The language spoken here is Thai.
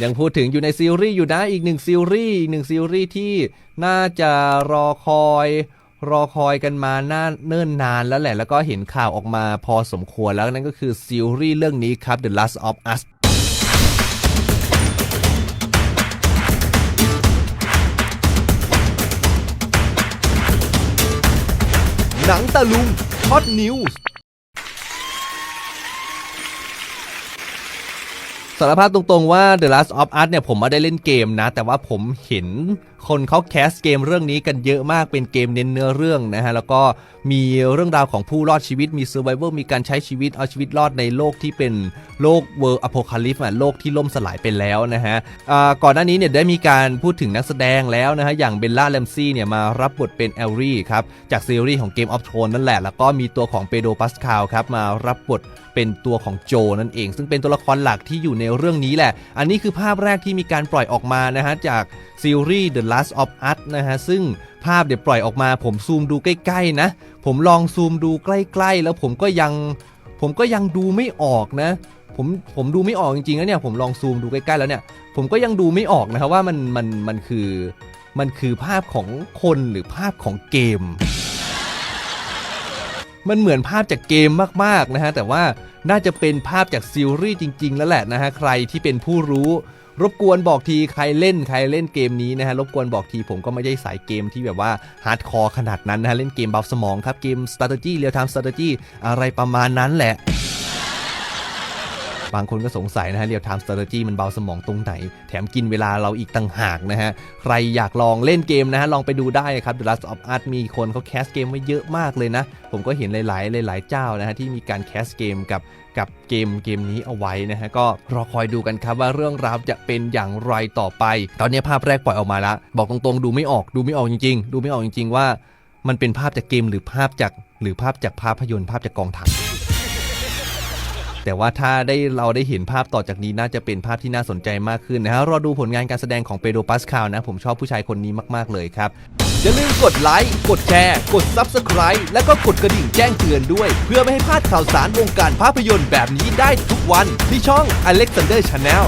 ยังพูดถึงอยู่ในซีรีส์อยู่นะอีกหนึ่งซีรีส์อีกหนึ่งซีรีส์ที่น่าจะรอคอยรอคอยกันมาน่าเนิ่นนานแล้วแหละ แล้วก็เห็นข่าวออกมาพอสมควรแล้วนั่นก็คือซีรีส์เรื่องนี้ครับ The Last of Us หนังตะลุงฮอตนิวส์ สารภาพตรงๆว่า The Last of Us เนี่ยผมไม่ได้เล่นเกมนะ แต่ว่าผมเห็นคนเขาแคสเกมเรื่องนี้กันเยอะมากเป็นเกมเน้นเนื้อเรื่องนะฮะ แล้วก็มีเรื่องราวของผู้รอดชีวิตมี Survivor มีการใช้ชีวิตเอาชีวิตรอดในโลกที่เป็นโลก World Apocalypse อะโลกที่ล่มสลายไปแล้วนะฮะก่อนหน้านี้เนี่ยได้มีการพูดถึงนักแสดงแล้วนะฮะ อย่างเบลล่าแลมซี่เนี่ยมารับบทเป็นแอลลี่ครับ จากซีรีส์ของ Game of Thrones นั่นแหละ แล้วก็มีตัวของเปโดปัสคาลครับมารับบทเป็นตัวของโจนั่นเอง ซึ่งเป็นตัวละครหลักที่อยู่ในเรื่องนี้แหละ อันนี้คือภาพแรกที่มีการปล่อยออกมานะฮะจากซีรีส์ The Last of Us นะฮะซึ่งภาพเดี๋ยวปล่อยออกมา ผมซูมดูใกล้ๆนะ ผมลองซูมดูใกล้ ๆ แล้วผมก็ยังผมก็ยังดูไม่ออกนะผมผมดูไม่ออกจริงๆนะเนี่ยผมลองซูมดูใกล้ๆแล้วเนี่ย ผมก็ยังดูไม่ออกนะครับว่ามันมันมันคือมันคือภาพของคนหรือภาพของเกม มันเหมือนภาพจากเกมมากๆนะฮะแต่ว่าน่าจะเป็นภาพจากซีรีส์จริง ๆ แล้วแหละนะฮะใครที่เป็นผู้รู้ รบกวนบอกทีใครเล่นใครเล่นเกมนี้นะฮะรบกวนบอกทีผมก็ไม่ได้สายเกมที่แบบว่าฮาร์ดคอร์ขนาดนั้นนะฮะเล่นเกมเบาสมองครับเกม strategy real time strategy อะไรประมาณนั้นแหละ บางคนก็สงสัยนะฮะเรียลไทม์สต r a t e g y มันเบาสมองตรงไหน แถมกินเวลาเราอีกต่างหากนะฮะ ใครอยากลองเล่นเกมนะฮะ ลองไปดูได้ครับ The Last of Us มีคนเขาแคสเกมไว้เยอะมากเลยนะ ผมก็เห็นหลาย ๆ หลาย ๆ เจ้านะฮะที่มีการแคสเกมกับกับเกมเกมนี้เอาไว้นะฮะก็รอคอยดูกันครับว่าเรื่องราวจะเป็นอย่างไรต่อไป ตอนนี้ภาพแรกปล่อยออกมาแล้วบอกตรงๆ ดูไม่ออกดูไม่ออกจริง ๆ ดูไม่ออกจริง ๆ ว่ามันเป็นภาพจากเกมหรือภาพจากหรือภาพจากภาพยนตร์ภาพจากกองถ่าย แต่ว่าถ้าได้เราได้เห็นภาพต่อจากนี้น่าจะเป็นภาพที่น่าสนใจมากขึ้นนะฮะรอดูผลงานการแสดงของเปโดปัสคาลนะ ผมชอบผู้ชายคนนี้มาก ๆ เลยครับ อย่าลืมกดไลค์กดแชร์ กด Subscribe และก็กดกระดิ่งแจ้งเตือนด้วย เพื่อไม่ให้พลาดข่าวสารวงการภาพยนตร์แบบนี้ได้ทุกวันที่ช่อง Alexander Channel